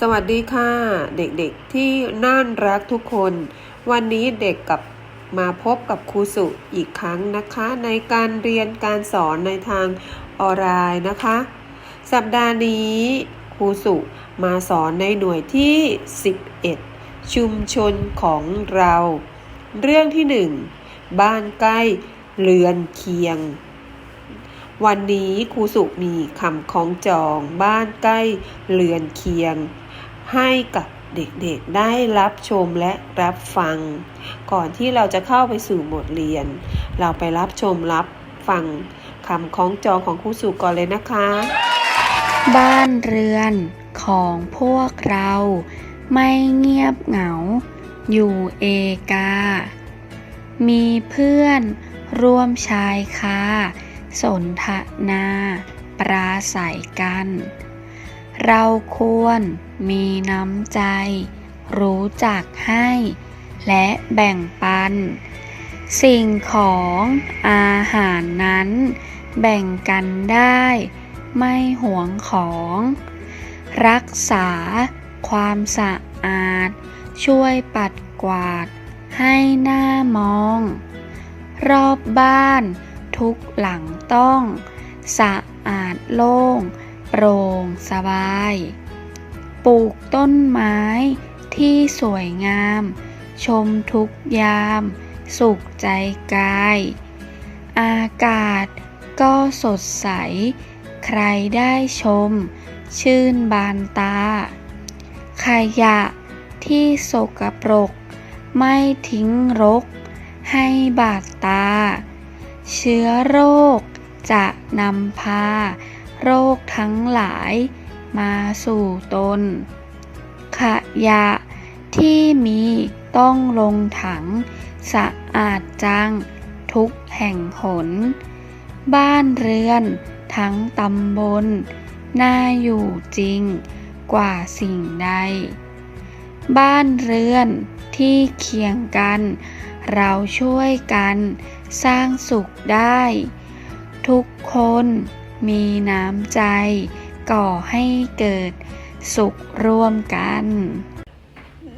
สวัสดีค่ะเด็กๆที่น่ารักทุกคน วันนี้เด็กกับมาพบกับครูสุอีกครั้งนะคะ ในการเรียนการสอนในทางออนไลน์นะคะ สัปดาห์นี้ครูสุมาสอนในหน่วยที่ 11 ชุมชนของเรา เรื่องที่ 1 บ้านใกล้เรือนเคียง วันนี้ครูสุมีคำคล้องจองบ้านใกล้เรือนเคียง ให้กับเด็กๆได้รับชมและรับฟัง ก่อนที่เราจะเข้าไปสู่บทเรียน เราไปรับชมรับฟังคำคล้องจองของครูสุก่อนเลยนะคะ บ้านเรือนของพวกเราไม่เงียบเหงา อยู่เอกา มีเพื่อนร่วมชายคาสนทนา ปราศัยกัน เราควรมีน้ำใจ รู้จักให้ และแบ่งปัน สิ่งของอาหารนั้น แบ่งกันได้ ไม่หวงของ รักษาความสะอาด ช่วยปัดกวาด ให้หน้ามอง รอบบ้านทุกหลังต้อง สะอาดโล่ง โปร่งสบาย ปลูกต้นไม้ที่สวยงาม ชมทุกยาม สุขใจกาย อากาศก็สดใส ใครได้ชม ชื่นบานตา ขยะที่สกปรก ไม่ทิ้งรก ให้บาดตา เชื้อโรคจะนำพา โรคทั้งหลายมาสู่ตน ขยะที่มีต้องลงถัง สะอาดจัง ทุกแห่งหน บ้านเรือนทั้งตำบล น่าอยู่จริงกว่าสิ่งใด บ้านเรือนที่เคียงกัน เราช่วยกันสร้างสุขได้ ทุกคน มีน้ำใจ ก่อให้เกิดสุขร่วมกัน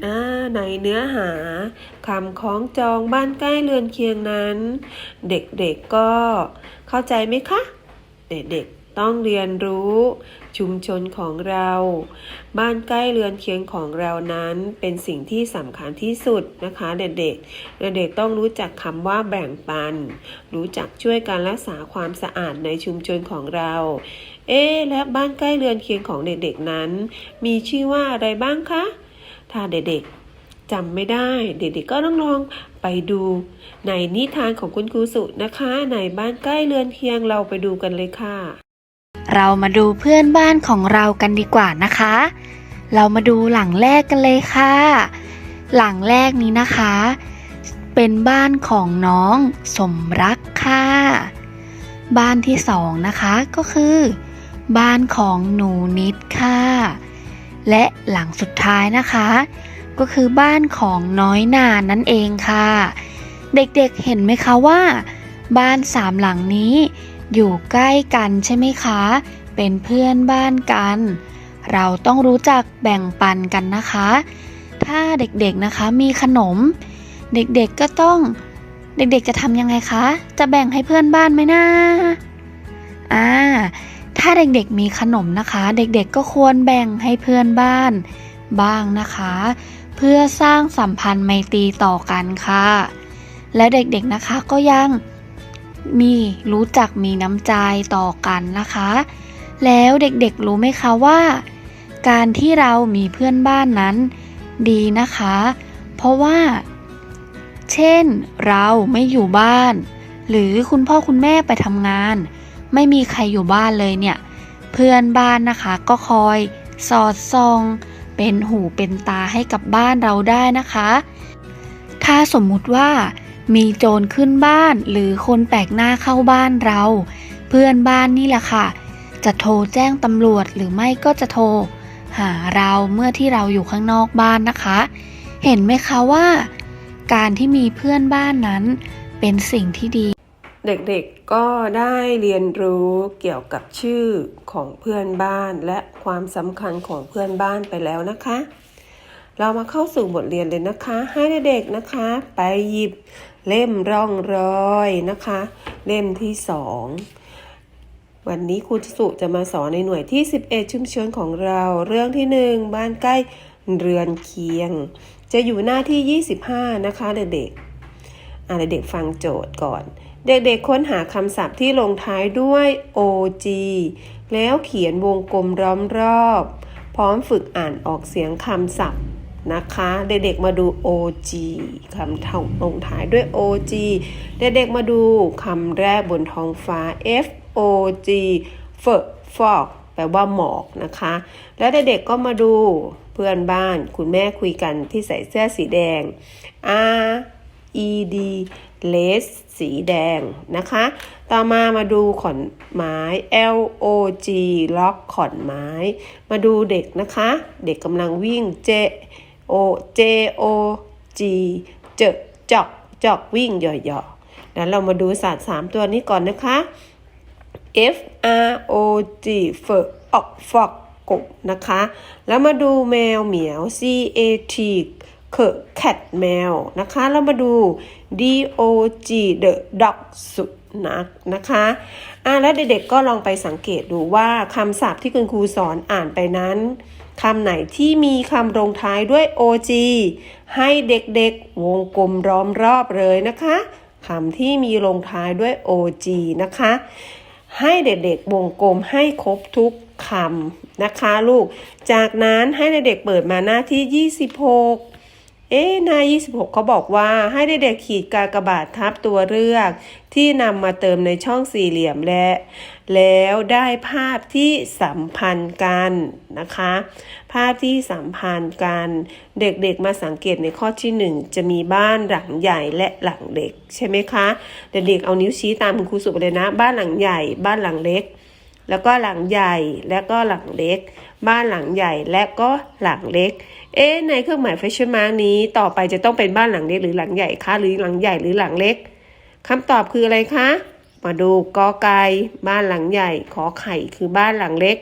อ่าในเนื้อหาคำคล้องจองบ้านใกล้เรือนเคียงนั้น เด็กๆก็เข้าใจไหมคะ เด็กๆ ต้องเรียนรู้ ชุมชนของเรา บ้านใกล้เรือนเคียงของเรานั้นเป็นสิ่งที่สำคัญที่สุดนะคะเด็กๆเด็กๆต้องรู้จักคำว่าแบ่งปัน รู้จักช่วยการรักษาความสะอาดในชุมชนของเรา เอ๊และบ้านใกล้เรือนเคียงของเด็กๆนั้น มีชื่อว่าอะไรบ้างคะ ถ้าเด็กๆจำไม่ได้ เด็กๆก็ต้องลองไปดูในนิทานของคุณครูสุนะคะ ในบ้านใกล้เรือนเคียงเราไปดูกันเลยค่ะ เรามาดูเพื่อนบ้านของเรากันดีกว่านะคะ เรามาดูหลังแรกกันเลยค่ะ หลังแรกนี้นะคะ เป็นบ้านของน้องสมรักค่ะ บ้านที่สองนะคะก็คือ บ้านของหนูนิดค่ะ และหลังสุดท้ายนะคะ ก็คือบ้านของน้อยนานั่นเองค่ะ เด็กๆเห็นไหมคะว่า บ้านสามหลังนี้ อยู่ใกล้กันใช่ไหมคะ เป็นเพื่อนบ้านกัน เราต้องรู้จักแบ่งปันกันนะคะ ถ้าเด็กๆนะคะมีขนม เด็กๆก็ต้องเด็กๆจะทำยังไงคะ จะแบ่งให้เพื่อนบ้านไหมนะอ่า ถ้าเด็กๆมีขนมนะคะ เด็กๆก็ควรแบ่งให้เพื่อนบ้าน บ้างนะคะ เพื่อสร้างสัมพันธ์ไมตรีต่อกันค่ะ และเด็กๆนะคะก็ยัง มีรู้จักมีน้ำใจต่อกันนะคะ แล้วเด็กๆรู้ไหมคะว่า การที่เรามีเพื่อนบ้านนั้น ดีนะคะ เพราะว่า เช่น เราไม่อยู่บ้าน หรือคุณพ่อคุณแม่ไปทำงาน ไม่มีใครอยู่บ้านเลยเนี่ย เพื่อนบ้านนะคะก็คอยสอดส่อง เป็นหูเป็นตาให้กับบ้านเราได้นะคะ ถ้าสมมุติว่า มีโจรขึ้นบ้านหรือคนแปลกหน้าเข้าบ้านเรา เพื่อนบ้านนี่แหละค่ะ จะโทรแจ้งตำรวจหรือไม่ก็จะโทร หาเราเมื่อที่เราอยู่ข้างนอกบ้านนะคะ เห็นไหมคะว่า การที่มีเพื่อนบ้านนั้นเป็นสิ่งที่ดี เด็กๆก็ได้เรียนรู้เกี่ยวกับชื่อของเพื่อนบ้านและความสำคัญของเพื่อนบ้านไปแล้วนะคะเรามาเข้าสู่บทเรียนเลยนะคะ ให้เด็กๆนะคะ ไปหยิบเล่มร่องรอยนะคะ เล่มที่สองวันนี้ครูสุจะมาสอนในหน่วยที่ 11 ชุมชนของเราเรื่องที่หนึ่งบ้านใกล้เรือนเคียง จะอยู่หน้าที่ 25 นะคะ เด็กๆอ่าเด็กๆฟังโจทย์ก่อน เด็กๆค้นหาคำศัพท์ที่ลงท้ายด้วย OG แล้วเขียนวงกลมล้อมรอบ พร้อมฝึกอ่านออกเสียงคำศัพท์ นะคะ เด็กๆมาดู OG คำท่องลงท้ายด้วย OG เด็กๆมาดูคำแรกบนท้องฟ้า FOG เฟอฟอกแปลว่าหมอกนะคะ แล้วเด็กๆก็มาดูเพื่อนบ้าน คุณแม่คุยกันที่ใส่เสื้อสีแดง R E D เลสสีแดงนะคะ ต่อมามาดูขอนไม้ L O G ล็อกขอนไม้ มาดูเด็กนะคะ เด็กกำลังวิ่ง J O J O G เจอจอกจอกวิ่งหยาะๆแล้วเรามาดูสัตว์สามตัวนี้ก่อนนะคะ F R O G เฟอออกฟอกกบนะคะ แล้วมาดูแมวเหมียว C A T เคอแคทแมวนะคะ แล้วมาดู D O G the dog สุนัขนะคะอะแล้วเด็กๆก็ลองไปสังเกตดูว่าคำศัพท์ที่คุณครูสอนอ่านไปนั้น คำไหนที่มีคำลงท้ายด้วย OG ให้เด็กๆ วงกลมล้อมรอบเลยนะคะคำที่มีลงท้ายด้วย OG นะคะ ให้เด็กๆ วงกลมให้ครบทุกคำนะคะลูก จากนั้นให้เด็กๆ เปิดมาหน้าที่ 26 เอ๊หน้า 26 เขาบอกว่าให้เด็กๆขีดกากบาททับตัวเลือก ที่นำมาเติมในช่องสี่เหลี่ยมและ แล้วได้ภาพที่สัมพันธ์กันนะคะ ภาพที่สัมพันธ์กัน เด็กๆมาสังเกตในข้อที่ 1 จะมีบ้านหลังใหญ่และหลังเล็กใช่ไหมคะ เด็กๆเอานิ้วชี้ตามคุณครูสุไปเลยนะ บ้านหลังใหญ่ บ้านหลังเล็ก แล้วก็หลังใหญ่และก็หลังเล็ก บ้านหลังใหญ่และก็หลังเล็ก เอ๊ในเครื่องหมาย question mark นี้ต่อไปจะต้องเป็นบ้านหลังเล็กหรือหลังใหญ่คะหรือหลังใหญ่หรือหลังเล็กคำตอบคืออะไรคะมาดูกอไก่บ้านหลังใหญ่ขอไข่คือบ้านหลังเล็ก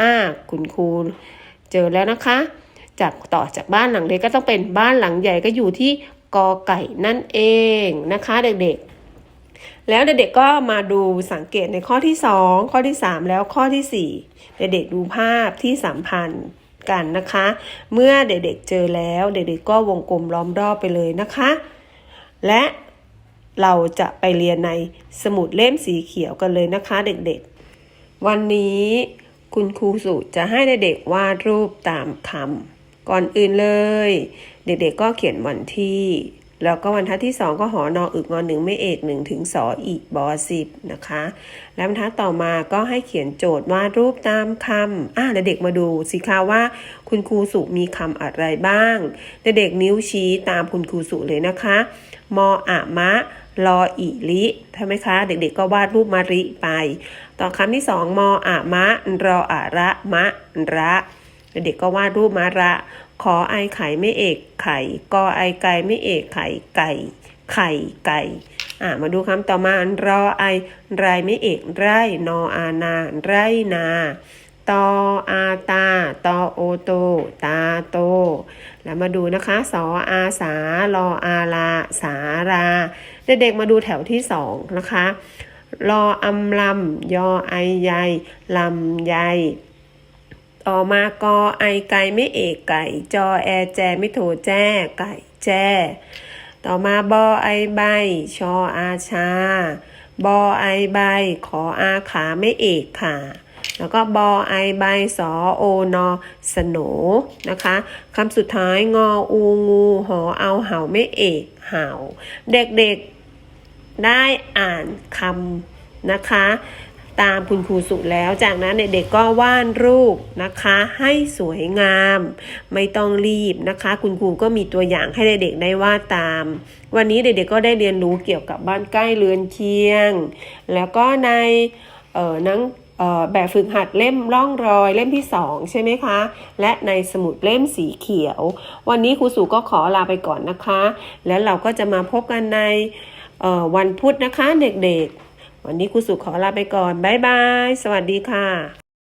อ่าคุณครูเจอแล้วนะคะ จากต่อจากบ้านหลังเล็กก็ต้องเป็นบ้านหลังใหญ่ก็อยู่ที่กอไก่นั่นเองนะคะเด็กๆ แล้วเด็กๆก็มาดูสังเกตในข้อที่ 2 ข้อที่ 3 แล้วข้อที่ 4 เด็กๆดูภาพที่สัมพันธ์กันนะคะ เมื่อเด็กๆเจอแล้ว เด็กๆก็วงกลมล้อมรอบไปเลยนะคะ และเราจะไปเรียนในสมุดเล่มสีเขียวกันเลยนะคะ เด็กๆ วันนี้คุณครูสุจะให้เด็กๆวาดรูปตามคำก่อนอื่นเลย เด็กๆก็เขียนวันที่ แล้วก็วันทัดที่ 2 ก็หอนออึกงอนหนึ่งไม่เอกหนึ่งถึงสออีบอสิบนะคะ แล้วบรรทัดต่อมาก็ให้เขียนโจทย์วาดรูปตามคำอ่าเด็กมาดูสิคะว่า คุณครูสุมีคำอะไรบ้าง เด็กนิ้วชี้ตามคุณครูสุเลยนะคะ มออะมะรออิลิใช่ไหมคะ เด็กๆก็วาดรูปมาริไป ต่อคำที่สองมออะมะรออะระมะระ เด็กๆก็วาดรูปมาระขอไอไข่ไม่เอกไข่กอไอไก่ไม่เอกไข่ไก่ ไข่ไก่อ่ามาดูคำต่อมารอไอไรไม่เอกไรนออานาไรนาตออาตาตอโอโต ตาโต แล้วมาดูนะคะสออาสารออาลา สาราเด็กๆมาดูแถวที่สองนะคะ รออำลำยอไอใยลำใย ต่อมากอไอไก่ไม่เอกไก่ จอแอแจไม่โทแจ้ไก่แจ้ต่อมาบอไอใบ ชออาชา บอไอใบ ขออาขาไม่เอกค่ะ แล้วก็บอไอใบสอโอนอสโนนะคะคำสุดท้ายงออูงูหอเอาเห่าไม่เอกเห่า เด็กๆได้อ่านคำนะคะ ตามคุณครูสุแล้ว จากนั้นเด็กๆก็วาดรูปนะคะให้สวยงาม ไม่ต้องรีบนะคะ คุณครูก็มีตัวอย่างให้เด็กๆได้วาดตาม วันนี้เด็กๆก็ได้เรียนรู้เกี่ยวกับบ้านใกล้เรือนเคียง แล้วก็ในเอ่อหนังแบบฝึกหัดเล่มร่องรอยเล่มที่ 2 ใช่ไหมคะ และในสมุดเล่มสีเขียว วันนี้ครูสุก็ขอลาไปก่อนนะคะ แล้วเราก็จะมาพบกันในวันพุธนะคะเด็กๆ วันนี้ครูสุขอลาไปก่อน บ๊ายบาย สวัสดีค่ะ